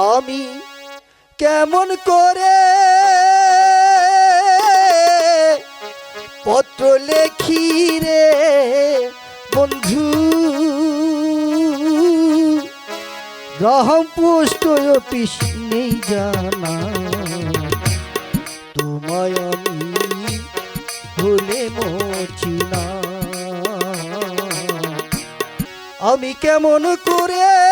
আমি কেমন করে পত্র লেখি রে বন্ধু? রহম পুষ্ট অফিস নেই জানা। তোমায় আমি ভুলে মরছি না। আমি কেমন করে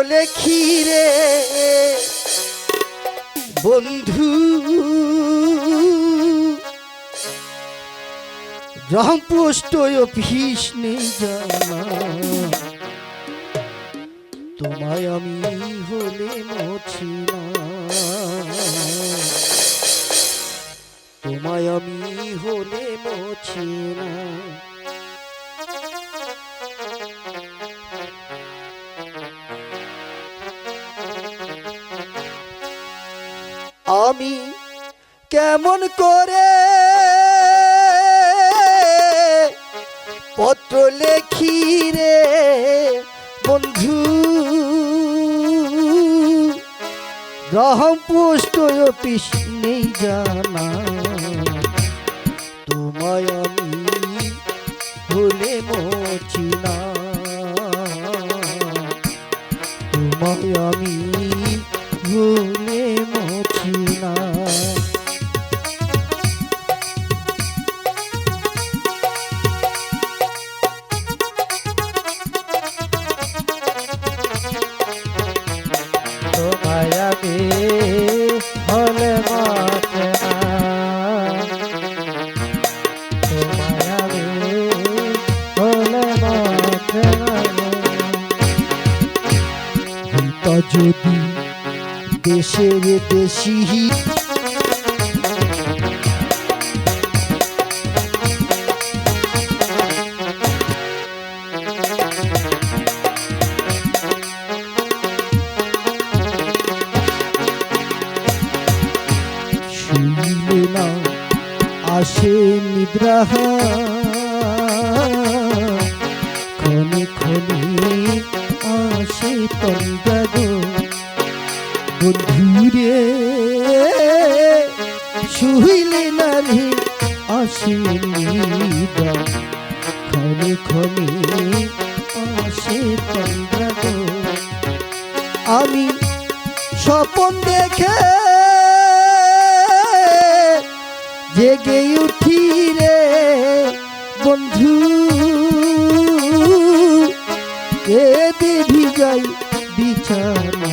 পত্র লেখি রে বন্ধু রামপুষ্ট অফিস নেই জানা তোমায় আমি হলে মছি তোমায় আমি হলে মছি না আমি কেমন করে পত্র লেখি রে বন্ধু? রহম পুষ্ট অফিস নেই জানা। তোমায় আমি ভুলে মরছি না। ভুলে মরছি দেশের দেশি না আসে নিদ্রা। ক্ষণে আসে তন্দাগ বন্ধুরে শুইলে না রে আসে নিদ্রা ক্ষণে ক্ষণে আসে আমি স্বপন দেখে জেগে উঠি রে বন্ধু। কেঁদে ভিজাই বিছানা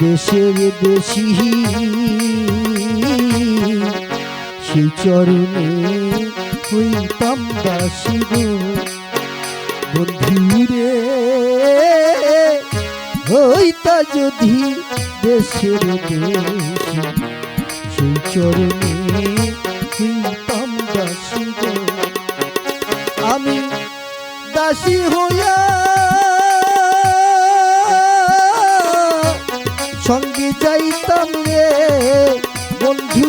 দেশের দেশি সেই চরণে হইতাম দাসী গো। বন্ধুরে, হইতা যদি দেশের দেশি সেই চরণে হইতাম দাসী আমি দাসী হইয়া সঙ্গে যাইতাম রে বন্ধু।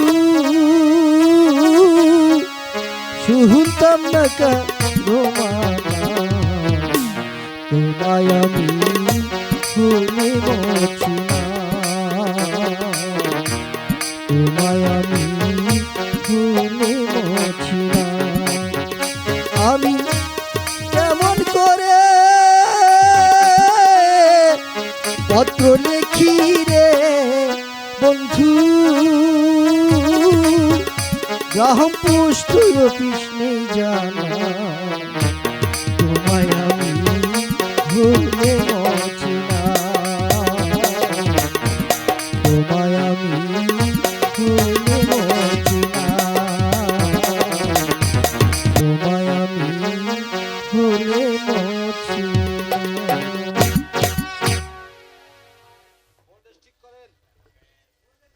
শুনতাম না তোমায় আমি ভুলে মরছি না। তোমায় আমি মরছি আমি কেমন করে পত্র লেখি রে বন্ধু। গ্রাহম অফিস নেই জানা।